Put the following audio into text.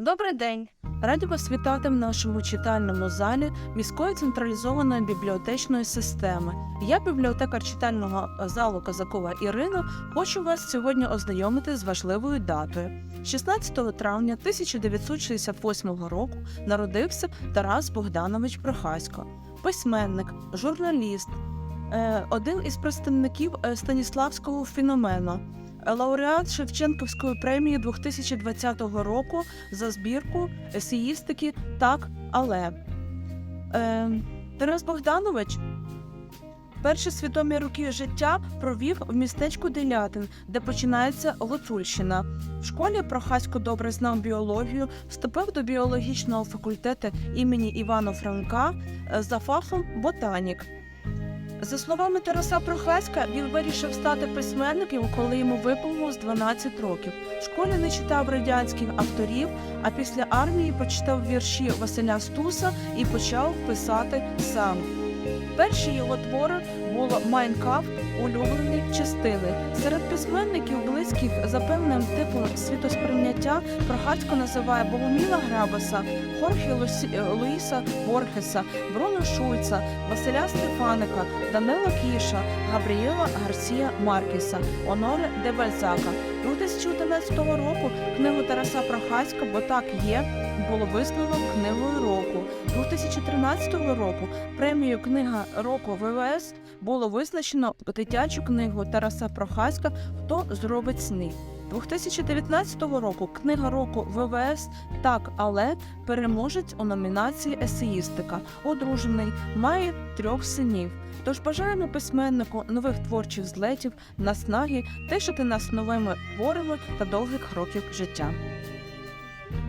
Добрий день! Раді вас вітати в нашому читальному залі міської централізованої бібліотечної системи. Я, бібліотекар читального залу Казакова Ірина, хочу вас сьогодні ознайомити з важливою датою. 16 травня 1968 року народився Тарас Богданович Прохасько, письменник, журналіст, е, один із представників е, Станіславського феномену. Лауреат Шевченківської премії 2020 року за збірку есеїстики Так, але е, Тарас Богданович перші свідомі роки життя провів в містечку Делятин, де починається Гуцульщина. В школі Прохасько добре знав біологію, вступив до біологічного факультету імені Івана Франка е, за фахом ботанік. За словами Тараса Прохаська, він вирішив стати письменником, коли йому виповнилось 12 років. В школі не читав радянських авторів, а після армії почитав вірші Василя Стуса і почав писати сам. Перші його твори було Майнкаф, улюблені частини. Серед письменників, близьких за певним типом світосприйняття, Прохацько називає Богоміла Грабаса, Хорхе Лусі- Луїса Борхеса, Бруно Шульца, Василя Стефаника, Данила Кіша, Габріела Гарсія Маркіса, Оноре де Бальзака. 2011 року книгу Тараса Прохаська Бо так є було визнано книгою року. 2013 року премію Книга року ВВС було визначено дитячу книгу Тараса Прохаська Хто зробить сни. 2019 року книга року ВВС Так, але переможець у номінації Есеїстика, одружений, має трьох синів. Тож бажаємо письменнику нових творчих злетів, наснаги, тишити нас новими творами та довгих років життя.